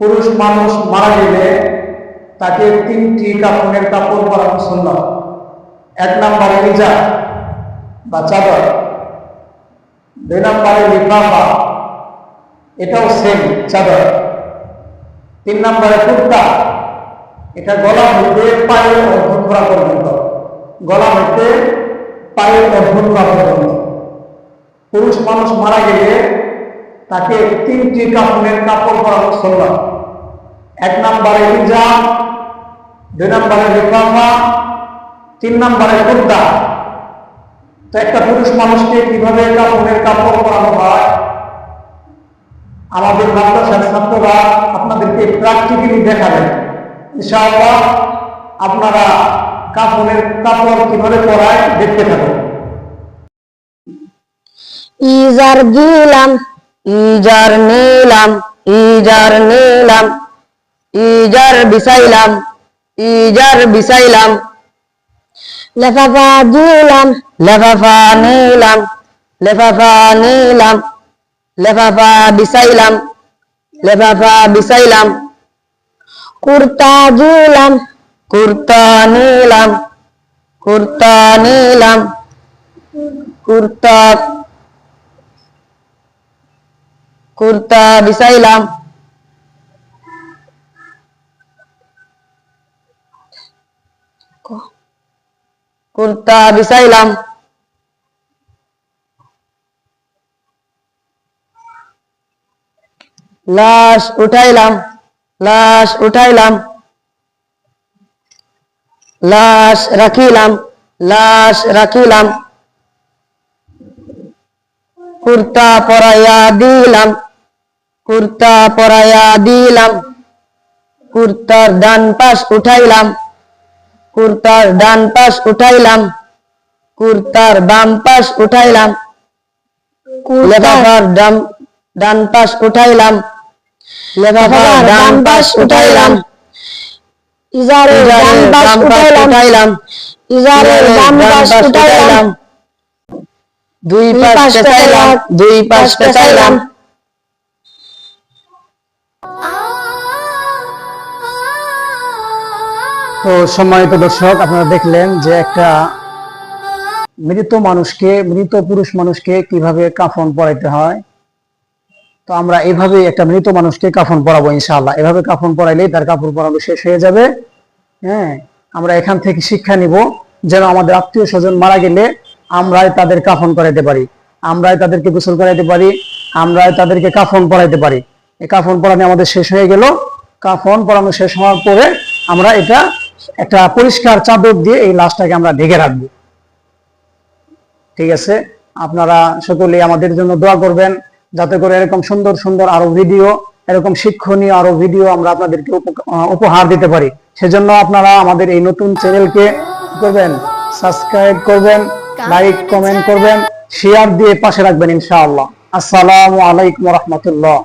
পুরুষ মানুষ মারা গেলে তাকে তিনটি কাপড়ের কাপড় পরানো সুন্নত। এক নম্বরে ইজা বা চাদর। দুই নম্বরে লিফাফা। এটাও সেম চাদর। তিন নম্বরে কুর্তা। এটা গলা হইতে পায়ের অভ্যন্তরা পর্যন্ত। গলা হইতে পায়ের অভ্যন্তরা পর্যন্ত। পুরুষ মানুষ মারা গেলে তাকে তিনটি কাপড়ের কাপড় পরানো সুন্নত এক নম্বরে ইজাম দুই নম্বরে লিফাফা, তিন নম্বরে কুর্তা। তো একটা পুরুষ মানুষকে কীভাবে কাপড়ের কাপড় পরানো হয়? আমাদের মাদ্রাসার ছাত্ররা আপনাদেরকে প্র্যাকটিক্যালি দেখাবেন। ইনশাআল্লাহ আপনারা কাপড়ের কাপড় কীভাবে পরায় দেখতে থাকুন। ইজার গিলাম ইজার নিলাম ইজার নিলাম ইজার বিছাইলাম ইজার বিছাইলাম লেফাফা দিলাম লেফাফা নিলাম লেফাফা নিলাম লেফাফা বিছাইলাম লেফাফা বিছাইলাম কুর্তা দিলাম কুর্তা নিলাম কুর্তা নিলাম কুর্তা কুর্তা বিছাইলাম কুর্তা বিছাইলাম লাশ উঠাইলাম লাশ উঠাইলাম লাশ রাখিলাম লাশ রাখিলাম কুর্তা পরাইয়া দিলাম কুর্তা পরাইয়া দিলাম। কুর্তার ডান পাশ উঠাইলাম। কুর্তার ডান পাশ উঠাইলাম। কুর্তার বাম পাশ উঠাইলাম। লেফাফার ডান ডান পাশ উঠাইলাম। লেফাফার ডান পাশ উঠাইলাম। ইজারের ডান পাশ উঠাইলাম। ইজারের ডান পাশ উঠাইলাম। দুই পাশ পেঁচাইলাম। দুই পাশ পেঁচাইলাম। তো সম্মানিত দর্শক, আপনারা দেখলেন যে একটা মৃত মানুষকে, মৃত পুরুষ মানুষকে কীভাবে কাফন পরাইতে হয়। তো আমরা এভাবে একটা মৃত মানুষকে কাফন পরাবো ইনশাআল্লাহ। এভাবে কাফন পরাইলেই তার কাপড় পরানো শেষ হয়ে যাবে। হ্যাঁ আমরা এখান থেকে শিক্ষা নিব যেন আমাদের আত্মীয় স্বজন মারা গেলে আমরাই তাদের কাফন করাইতে পারি। আমরাই তাদেরকে গোসল করাইতে পারি, আমরাই তাদেরকে কাফন পরাইতে পারি। এই কাফন পরানো আমাদের শেষ হয়ে গেল। কাফন পরানো শেষ হওয়ার পরে আমরা এটা একটা পরিষ্কার চাদর দিয়ে এই লাশটাকে আমরা ঢেকে রাখব। ঠিক আছে? আপনারা সকলে আমাদের জন্য দোয়া করবেন, যাতে করে এরকম সুন্দর সুন্দর আরও ভিডিও, এরকম শিক্ষণীয় আরও ভিডিও আমরা আপনাদেরকে উপহার দিতে পারি। সেজন্য আপনারা আমাদের এই নতুন চ্যানেলকে করবেন? সাবস্ক্রাইব করবেন, লাইক, কমেন্ট করবেন শেয়ার দিয়ে পাশে রাখবেন ইনশাআল্লাহ। আসসালামু আলাইকুম রহমতুল্লাহ।